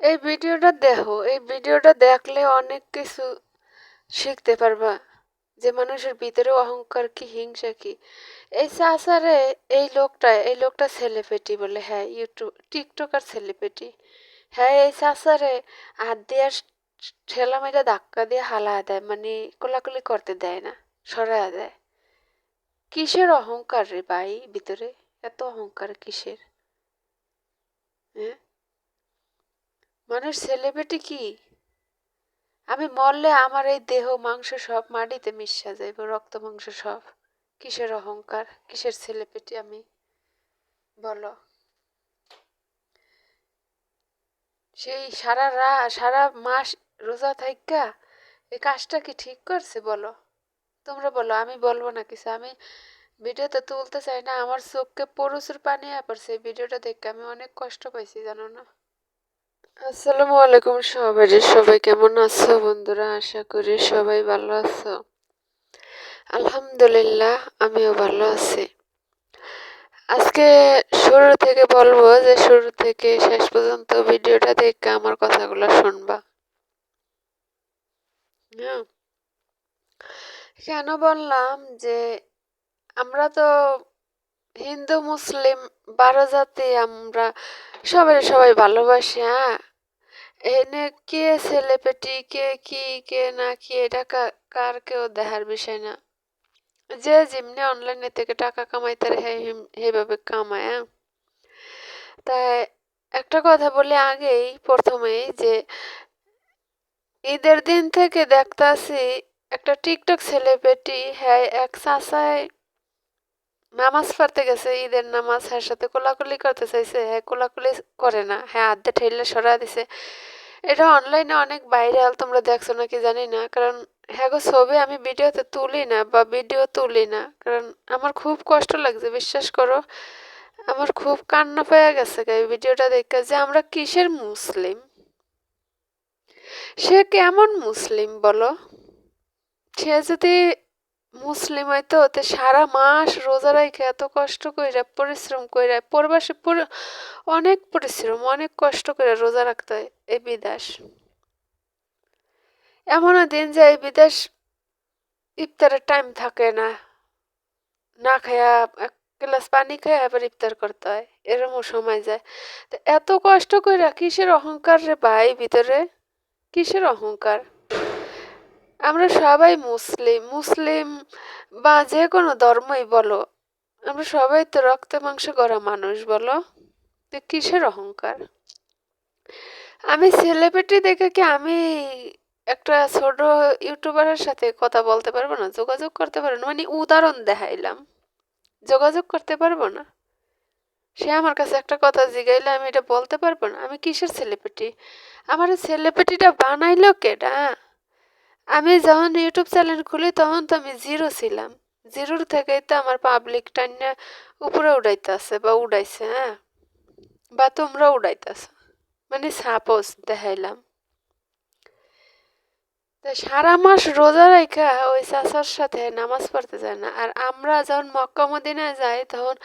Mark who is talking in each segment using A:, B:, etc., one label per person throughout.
A: এই ভিডিওটা দেখো, এই ভিডিওটা দেখলে অনেক কিছু শিখতে পারবা। যে মানুষের ভিতরে অহংকার কি, হিংসা কি। এই চাচারে এই লোকটা এই লোকটা ছেলেপেটি বলে হ্যাঁ ইউটিউব, টিকটকার ছেলেপেটি হ্যাঁ এই চাচারে হাত দিয়ে ঠেলা মেরে ধাক্কা দিয়ে হালা দেয় মানে কোলাকুলি করতে দেয় না সরা দেয়। কিসের অহংকার রে ভাই ভিতরে? এত অহংকার কিসের হ্যাঁ মানুষ সেলিব্রিটি কি? আমি মরলে আমার এই দেহ, মাংস সব মাটিতে মিশা যাইব, রক্ত, মাংস সব। কিসের অহংকার? কিসের ছেলেপেটি আমি? বলো। সেই সারা রা, সারা মাস রোজা থাইকা, এই কাজটা কি ঠিক করছে বলো? তোমরা বলো, আমি বলব না কিছু। আমি ভিডিওতে তুলতে চাই না, আমার চোখকে প্রচুর পানি পড়ছে। এই ভিডিওটা দেখে আমি অনেক কষ্ট পাইছি, জানো না? আসসালামু আলাইকুম সবাই সবাই কেমন আছো বন্ধুরা? আশা করি সবাই ভালো আছো। আলহামদুলিল্লাহ, আমিও ভালো আছি। আজকে শুরু থেকে বলব যে শুরু থেকে শেষ পর্যন্ত ভিডিওটা দেখে আমার কথাগুলো শুনবা। হ্যাঁ। কেন বললাম যে আমরা তো হিন্দু, মুসলিম, বারো জাতি, আমরা সবাই সবাই ভালোবাসি হ্যাঁ? এনে কে ছেলেপেটি কে কি, কে না কি, এটা কার কেউ দেখার বিষয় না যে যেমনি অনলাইনে থেকে টাকা কামাইতে সেইভাবে কামায় হ্যাঁ? তাই একটা কথা বলি আগেই, প্রথমেই যে ঈদের দিন থেকে দেখতাছি একটা টিকটক ছেলেপেটি হ্যাঁ এক চাষায় নামাজ পড়তে গেছে, ঈদের নামাজ হ্যাঁ সাথে কোলাকুলি করতে চাইছে হ্যাঁ কোলাকুলি করে না হ্যাঁ আধে ঠেলে সরা দিছে। এটা অনলাইনে অনেক ভাইরাল তোমরা দেখছ নাকি জানি না, কারণ হ্যাঁ গো, ছবি আমি ভিডিওতে তুলি না বা ভিডিও তুলি না, কারণ আমার খুব কষ্ট লাগছে, বিশ্বাস করো, আমার খুব কান্না পেয়ে গেছে এই ভিডিওটা দেখে যে আমরা কিসের মুসলিম? সে কেমন মুসলিম বলো? সে যদি মুসলিম হয়তো তো সারা মাস রোজা রাখে এত কষ্ট কইরা, পরিশ্রম কইরা, পরবাসে অনেক পরিশ্রম, অনেক কষ্ট করে রোজা রাখতে হয় এই বিদাস এমনও দিন যায় বিদাস ইফতারের টাইম থাকে না। না খায়া এক গ্লাস পানি খায় আবার ইফতার করতে হয় এরকমও সময় যায়। তো এত কষ্ট করে কিসের অহংকার রে ভাই ভিতরে? কিসের অহংকার? আমরা সবাই মুসলিম মুসলিম বা যে কোনো ধর্মই বলো, আমরা সবাই তো রক্ত, মাংস করা মানুষ বলো, তো কিসের অহংকার? আমি ছেলেপেটি দেখে কি আমি একটা ছোট ইউটিউবারের সাথে কথা বলতে পারব না? যোগাযোগ করতে পারব না? মানে উদাহরণ দেখাইলাম। যোগাযোগ করতে পারব না? সে আমার কাছে একটা কথা জিগাইলে আমি এটা বলতে পারব না? আমি কিসের ছেলেপেটি আমার ছেলেপেটিটা বানাইলো কেডা আমি যখন ইউটিউব চ্যানেল খুলি, তখন তো আমি জিরো ছিলাম। জিরোর থেকেই তো আমার পাবলিক টাইনে উপরে উড়াইতেছে বা উড়াইছে হ্যাঁ? বা তোমরা উড়াইতেছ। মানে সাপোজ দেখাইলাম। সারা মাস রোজা রেখা ওই চাচার সাথে নামাজ পড়তে যায় না। আর আমরা যখন মক্কা মদিনায় যাই, তখন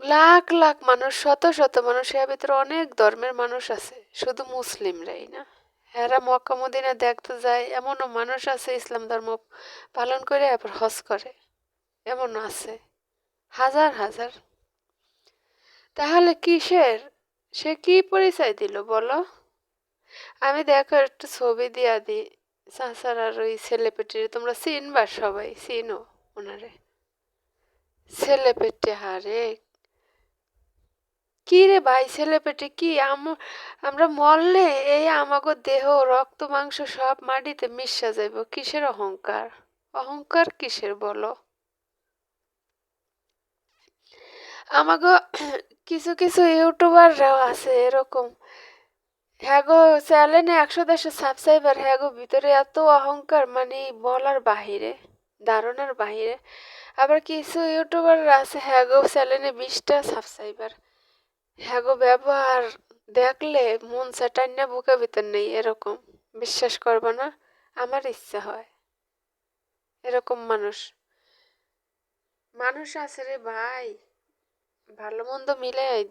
A: লাখ লাখ মানুষ, শত শত মানুষ, এর ভিতরে অনেক ধর্মের মানুষ আছে। শুধু মুসলিমরাই না। এরা মক্কা মদিনা দেখতে যায়, এমনও মানুষ আছে ইসলাম ধর্ম পালন করে এরপর হজ করে। এমনও আছে। হাজার হাজার। তাহলে কিসের? সে কি পরিচয় দিল বলো? আমি দেখো, একটু ছবি দিয়া দিই। চাচার আর ওই ছেলেপেটির, তোমরা চিনবা সবাই, চিনো ওনারে। ছেলেপেটে, হারে কি রে ভাই ছেলে পেটে কি আমরা মরলে এই আমাগো দেহ, রক্ত, মাংস সব মাটিতে মিশা যাইব। কিসের অহংকার? অহংকার কিসের বলো? আমাগো কিছু কিছু ইউটিউবাররাও আছে এরকম। হ্যাগো চ্যানেলে একশো দেড়শো সাবস্ক্রাইবার, হ্যাগো ভিতরে এত অহংকার মানে বলার বাহিরে, ধারণার বাহিরে। আবার কিছু ইউটিউবার আছে, হ্যাগো চ্যানেলে বিশটা সাবস্ক্রাইবার। হ্যাগো ব্যবহার দেখলে মন না বুকে ভিতর নেই, এরকম। বিশ্বাস করব না, আমার ইচ্ছা হয়। এরকম মানুষ। মানুষ আছে রে ভাই। ভালো মন্দ মিলে